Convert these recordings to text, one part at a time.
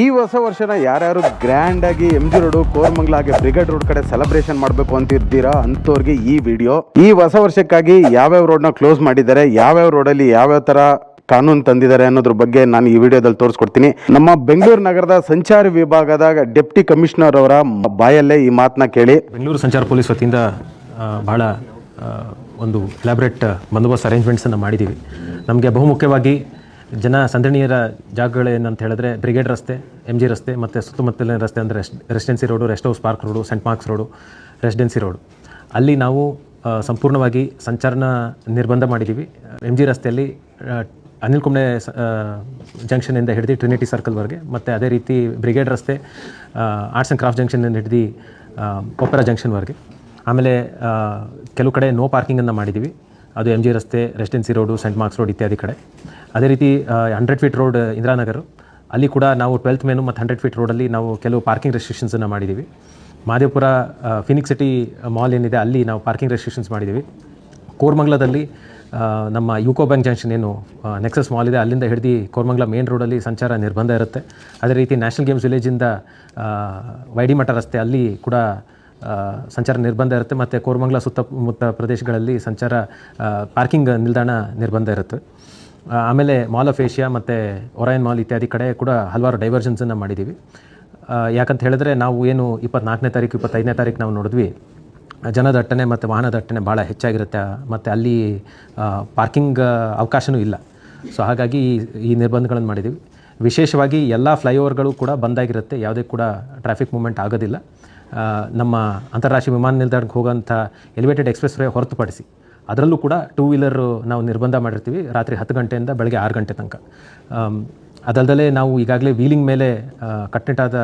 ಈ ಹೊಸ ವರ್ಷನ ಯಾರ್ಯಾರು ಗ್ರ್ಯಾಂಡ್ ಆಗಿ ಎಂ ಜಿ ರೋಡ್ ಕೋರ್ಮಂಗ್ಲ ಹಾಗೆ ಬ್ರಿಗೇಡ್ ರೋಡ್ ಕಡೆ ಸೆಲೆಬ್ರೇಷನ್ ಮಾಡಬೇಕು ಅಂತ ಇದ್ದೀರಾ ಅಂತವ್ರಿಗೆ ಈ ವಿಡಿಯೋ ಈ ಹೊಸ ವರ್ಷಕ್ಕಾಗಿ ಯಾವ್ಯಾವ ರೋಡ್ನ ಕ್ಲೋಸ್ ಮಾಡಿದ್ದಾರೆ, ಯಾವ್ಯಾವ ರೋಡಲ್ಲಿ ಯಾವ್ಯಾವ ತರ ಕಾನೂನು ತಂದಿದ್ದಾರೆ ಅನ್ನೋದ್ರ ಬಗ್ಗೆ ನಾನು ಈ ವಿಡಿಯೋದಲ್ಲಿ ತೋರಿಸ್ಕೊಡ್ತೀನಿ. ನಮ್ಮ ಬೆಂಗಳೂರು ನಗರದ ಸಂಚಾರ ವಿಭಾಗದ ಡೆಪ್ಟಿ ಕಮಿಷನರ್ ಅವರ ಬಾಯಲ್ಲೇ ಈ ಮಾತನ್ನ ಕೇಳಿ. ಬೆಂಗಳೂರು ಸಂಚಾರ ಪೊಲೀಸ್ ವತಿಯಿಂದ ಬಹಳ ಒಂದು ಎಲಾಬ್ರೇಟ್ ಬಂದೋಬಸ್ತ್ ಅರೇಂಜ್ಮೆಂಟ್ಸನ್ನು ಮಾಡಿದ್ದೀವಿ. ನಮಗೆ ಬಹುಮುಖ್ಯವಾಗಿ ಜನ ಸಂದಣಿಯರ ಜಾಗಗಳೇನಂತ ಹೇಳಿದ್ರೆ ಬ್ರಿಗೇಡ್ ರಸ್ತೆ ಎಂ ಜಿ ರಸ್ತೆ ಮತ್ತು ಸುತ್ತಮುತ್ತಲಿನ ರಸ್ತೆ ಅಂದರೆ Residency Road Rest House Park Road St Marks Road Residency Road ಅಲ್ಲಿ ನಾವು ಸಂಪೂರ್ಣವಾಗಿ ಸಂಚಾರನ ನಿರ್ಬಂಧ ಮಾಡಿದ್ದೀವಿ ಎಂ ಜಿ ರಸ್ತೆಯಲ್ಲಿ ಅನಿಲ್ ಕುಂಬ್ಳೆ ಜಂಕ್ಷನಿಂದ ಹಿಡಿದು ಟ್ರಿನಿಟಿ ಸರ್ಕಲ್ವರೆಗೆ ಮತ್ತು ಅದೇ ರೀತಿ ಬ್ರಿಗೇಡ್ ರಸ್ತೆ ಆರ್ಟ್ಸ್ ಆ್ಯಂಡ್ ಕ್ರಾಫ್ಟ್ ಜಂಕ್ಷನಿಂದ ಹಿಡಿದು ಕೊಪ್ಪರ ಜಂಕ್ಷನ್ವರೆಗೆ ಆಮೇಲೆ ಕೆಲವು ಕಡೆ ನೋ ಪಾರ್ಕಿಂಗನ್ನು ಮಾಡಿದ್ದೀವಿ ಅದು ಎಂ ಜಿ ರಸ್ತೆ Residency Road St Marks Road ಇತ್ಯಾದಿ ಕಡೆ. ಅದೇ ರೀತಿ ಹಂಡ್ರೆಡ್ ಫೀಟ್ ರೋಡ್ ಇಂದಿರಾನಗರ್ ಅಲ್ಲಿ ಕೂಡ ನಾವು ಟ್ವೆಲ್ತ್ ಮೇನು ಮತ್ತು ಹಂಡ್ರೆಡ್ ಫೀಟ್ ರೋಡಲ್ಲಿ ನಾವು ಕೆಲವು ಪಾರ್ಕಿಂಗ್ ರೆಸ್ಟ್ರಿಕ್ಷನ್ಸನ್ನು ಮಾಡಿದ್ದೀವಿ ಮಾದೇಪುರ ಫಿನಿಕ್ಸ್ ಸಿಟಿ ಮಾಲ್ ಏನಿದೆ, ಅಲ್ಲಿ ನಾವು ಪಾರ್ಕಿಂಗ್ ರೆಸ್ಟ್ರಿಕ್ಷನ್ಸ್ ಮಾಡಿದ್ದೀವಿ ಕೋರ್ಮಂಗ್ಲದಲ್ಲಿ ನಮ್ಮ ಯುಕೋ ಬ್ಯಾಂಕ್ ಜಂಕ್ಷನ್ ಏನು ನೆಕ್ಸಸ್ ಮಾಲ್ ಇದೆ, ಅಲ್ಲಿಂದ ಹಿಡಿದು ಕೋರ್ಮಂಗ್ಲ ಮೇನ್ ರೋಡಲ್ಲಿ ಸಂಚಾರ ನಿರ್ಬಂಧ ಇರುತ್ತೆ. ಅದೇ ರೀತಿ ನ್ಯಾಷನಲ್ ಗೇಮ್ಸ್ ವಿಲೇಜಿಂದ ವೈಡಿಮಠ ರಸ್ತೆ, ಅಲ್ಲಿ ಕೂಡ ಸಂಚಾರ ನಿರ್ಬಂಧ ಇರುತ್ತೆ ಮತ್ತು ಕೋರ್ಮಂಗ್ಲ ಸುತ್ತಮುತ್ತ ಪ್ರದೇಶಗಳಲ್ಲಿ ಸಂಚಾರ ಪಾರ್ಕಿಂಗ್ ನಿಲ್ದಾಣ ನಿರ್ಬಂಧ ಇರುತ್ತೆ. ಆಮೇಲೆ ಮಾಲ್ ಆಫ್ ಏಷ್ಯಾ ಮತ್ತು ಒರಾಯನ್ ಮಾಲ್ ಇತ್ಯಾದಿ ಕಡೆ ಕೂಡ ಹಲವಾರು ಡೈವರ್ಷನ್ಸನ್ನು ಮಾಡಿದ್ದೀವಿ ಯಾಕಂತ ಹೇಳಿದ್ರೆ ನಾವು ಏನು ಇಪ್ಪತ್ನಾಲ್ಕನೇ ತಾರೀಕು, ಇಪ್ಪತ್ತೈದನೇ ತಾರೀಕು ನಾವು ನೋಡಿದ್ವಿ, ಜನದಟ್ಟಣೆ ಮತ್ತು ವಾಹನ ದಟ್ಟಣೆ ಭಾಳ ಹೆಚ್ಚಾಗಿರುತ್ತೆ, ಮತ್ತು ಅಲ್ಲಿ ಪಾರ್ಕಿಂಗ್ ಅವಕಾಶವೂ ಇಲ್ಲ. ಸೊ ಹಾಗಾಗಿ ಈ ನಿರ್ಬಂಧಗಳನ್ನು ಮಾಡಿದ್ದೀವಿ ವಿಶೇಷವಾಗಿ ಎಲ್ಲ ಫ್ಲೈಓವರ್ಗಳು ಕೂಡ ಬಂದಾಗಿರುತ್ತೆ. ಯಾವುದೇ ಕೂಡ ಟ್ರಾಫಿಕ್ ಮೂಮೆಂಟ್ ಆಗೋದಿಲ್ಲ. ನಮ್ಮ ಅಂತಾರಾಷ್ಟ್ರೀಯ ವಿಮಾನ ನಿಲ್ದಾಣಕ್ಕೆ ಹೋಗೋಂಥ ಎಲಿವೇಟೆಡ್ ಎಕ್ಸ್ಪ್ರೆಸ್ ವೇ ಹೊರತುಪಡಿಸಿ ಅದರಲ್ಲೂ ಕೂಡ ಟೂ ವೀಲರು ನಾವು ನಿರ್ಬಂಧ ಮಾಡಿರ್ತೀವಿ ರಾತ್ರಿ ಹತ್ತು ಗಂಟೆಯಿಂದ ಬೆಳಗ್ಗೆ ಆರು ಗಂಟೆ ತನಕ. ಅದಲ್ಲದೆ ನಾವು ಈಗಾಗಲೇ ವೀಲಿಂಗ್ ಮೇಲೆ ಕಟ್ಟುನಿಟ್ಟಾದ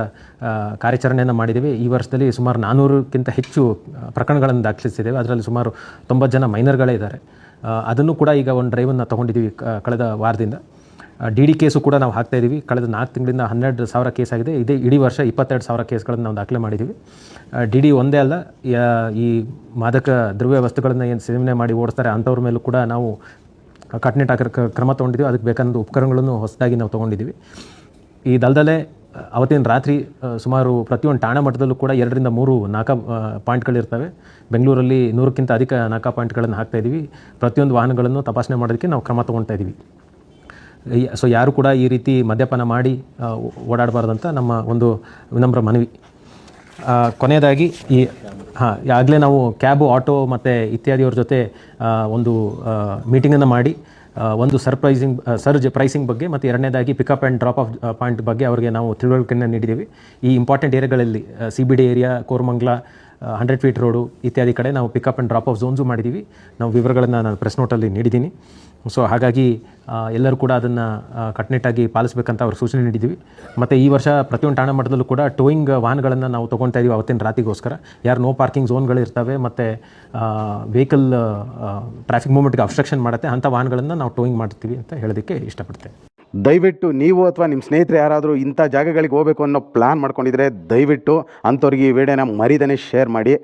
ಕಾರ್ಯಾಚರಣೆಯನ್ನು ಮಾಡಿದ್ದೀವಿ. ಈ ವರ್ಷದಲ್ಲಿ ಸುಮಾರು ನಾನ್ನೂರಕ್ಕಿಂತ ಹೆಚ್ಚು ಪ್ರಕರಣಗಳನ್ನು ದಾಖಲಿಸಿದ್ದೇವೆ. ಅದರಲ್ಲಿ ಸುಮಾರು ತೊಂಬತ್ತು ಜನ ಮೈನರ್ಗಳೇ ಇದ್ದಾರೆ. ಅದನ್ನು ಕೂಡ ಈಗ ಒಂದು ಡ್ರೈವನ್ನು ತೊಗೊಂಡಿದ್ದೀವಿ ಕಳೆದ ವಾರದಿಂದ. ಡಿ ಡಿ ಕೇಸು ಕೂಡ ನಾವು ಹಾಕ್ತಾ ಇದ್ದೀವಿ ಕಳೆದ ನಾಲ್ಕು ತಿಂಗಳಿಂದ ಹನ್ನೆರಡು ಸಾವಿರ ಕೇಸ್ ಆಗಿದೆ. ಇದೇ ಇಡೀ ವರ್ಷ ಇಪ್ಪತ್ತೆರಡು ಸಾವಿರ ಕೇಸ್ಗಳನ್ನು ನಾವು ದಾಖಲೆ ಮಾಡಿದ್ದೀವಿ ಡಿ ಡಿ ಒಂದೇ ಅಲ್ಲ ಈ ಮಾದಕ ದ್ರವ್ಯ ವಸ್ತುಗಳನ್ನು ಏನು ಸೇವನೆ ಮಾಡಿ ಓಡಿಸ್ತಾರೆ ಅಂಥವ್ರ ಮೇಲೂ ಕೂಡ ನಾವು ಕಟ್ಟುನಿಟ್ಟಾಗಿ ಕ್ರಮ ತೊಗೊಂಡಿದ್ದೀವಿ ಅದಕ್ಕೆ ಬೇಕಾದ ಉಪಕರಣಗಳನ್ನು ಹೊಸದಾಗಿ ನಾವು ತೊಗೊಂಡಿದ್ದೀವಿ ಈ ದಳದಲ್ಲೇ ಅವತ್ತಿನ ರಾತ್ರಿ ಸುಮಾರು ಪ್ರತಿಯೊಂದು ಠಾಣಾ ಮಟ್ಟದಲ್ಲೂ ಕೂಡ ಎರಡರಿಂದ ಮೂರು ನಾಲ್ಕು ಪಾಯಿಂಟ್ಗಳಿರ್ತವೆ. ಬೆಂಗಳೂರಲ್ಲಿ ನೂರಕ್ಕಿಂತ ಅಧಿಕ ನಾಲ್ಕು ಪಾಯಿಂಟ್ಗಳನ್ನು ಹಾಕ್ತಾ ಇದ್ದೀವಿ ಪ್ರತಿಯೊಂದು ವಾಹನಗಳನ್ನು ತಪಾಸಣೆ ಮಾಡೋದಕ್ಕೆ ನಾವು ಕ್ರಮ ತೊಗೊಳ್ತಾ ಇದ್ದೀವಿ ಸೊ ಯಾರು ಕೂಡ ಈ ರೀತಿ ಮದ್ಯಪಾನ ಮಾಡಿ ಓಡಾಡಬಾರ್ದಂತ ನಮ್ಮ ಒಂದು ವಿನಮ್ರ ಮನವಿ. ಕೊನೆಯದಾಗಿ ಈ, ಹಾಂ ಆಗಲೇ ನಾವು ಕ್ಯಾಬು, ಆಟೋ ಮತ್ತು ಇತ್ಯಾದಿಯವ್ರ ಜೊತೆ ಒಂದು ಮೀಟಿಂಗನ್ನು ಮಾಡಿ ಒಂದು ಸರ್ಪ್ರೈಸಿಂಗ್ ಸರ್ಜ್ ಪ್ರೈಸಿಂಗ್ ಬಗ್ಗೆ ಮತ್ತು ಎರಡನೇದಾಗಿ pickup and drop off point ಬಗ್ಗೆ ಅವರಿಗೆ ನಾವು ತಿಳುವಳಿಕೆಯನ್ನು ನೀಡಿದ್ದೀವಿ. ಈ important ಏರಿಯಾಗಳಲ್ಲಿ C B D area Koramangala hundred feet road ಇತ್ಯಾದಿ ಕಡೆ ನಾವು pickup and drop off zones ಮಾಡಿದ್ದೀವಿ ನಾವು ವಿವರಗಳನ್ನು ನಾನು ಪ್ರೆಸ್ ನೋಟಲ್ಲಿ ನೀಡಿದ್ದೀನಿ. ಸೊ ಹಾಗಾಗಿ ಎಲ್ಲರೂ ಕೂಡ ಅದನ್ನು ಕಟ್ಟುನಿಟ್ಟಾಗಿ ಪಾಲಿಸಬೇಕಂತ ಅವ್ರ ಸೂಚನೆ ನೀಡಿದ್ದೀವಿ ಮತ್ತು ಈ ವರ್ಷ ಪ್ರತಿಯೊಂದು ಠಾಣಾ ಮಟ್ಟದಲ್ಲೂ ಕೂಡ ಟೋಯಿಂಗ್ ವಾಹನಗಳನ್ನು ನಾವು ತೊಗೊಳ್ತಾ ಇದ್ದೀವಿ ಅವತ್ತಿನ ರಾತಿಗೋಸ್ಕರ ಯಾರು ನೋ ಪಾರ್ಕಿಂಗ್ ಝೋನ್ಗಳು ಇರ್ತವೆ, ಮತ್ತು ವೆಹಿಕಲ್ ಟ್ರಾಫಿಕ್ ಮೂವ್ಮೆಂಟ್ಗೆ ಅಬ್ಸ್ಟ್ರಕ್ಷನ್ ಮಾಡುತ್ತೆ, ಅಂಥ ವಾಹನಗಳನ್ನು ನಾವು ಟೋಯಿಂಗ್ ಮಾಡ್ತೀವಿ ಅಂತ ಹೇಳೋದಕ್ಕೆ ಇಷ್ಟಪಡ್ತೇನೆ. ದಯವಿಟ್ಟು ನೀವು ಅಥವಾ ನಿಮ್ಮ ಸ್ನೇಹಿತರು ಯಾರಾದರೂ ಇಂಥ ಜಾಗಗಳಿಗೆ ಹೋಗಬೇಕು ಅನ್ನೋ ಪ್ಲ್ಯಾನ್ ಮಾಡ್ಕೊಂಡಿದ್ರೆ ದಯವಿಟ್ಟು ಅಂಥವ್ರಿಗೆ ಈ ವಿಡಿಯೋನ ಮರಿದೇ ಶೇರ್ ಮಾಡಿ.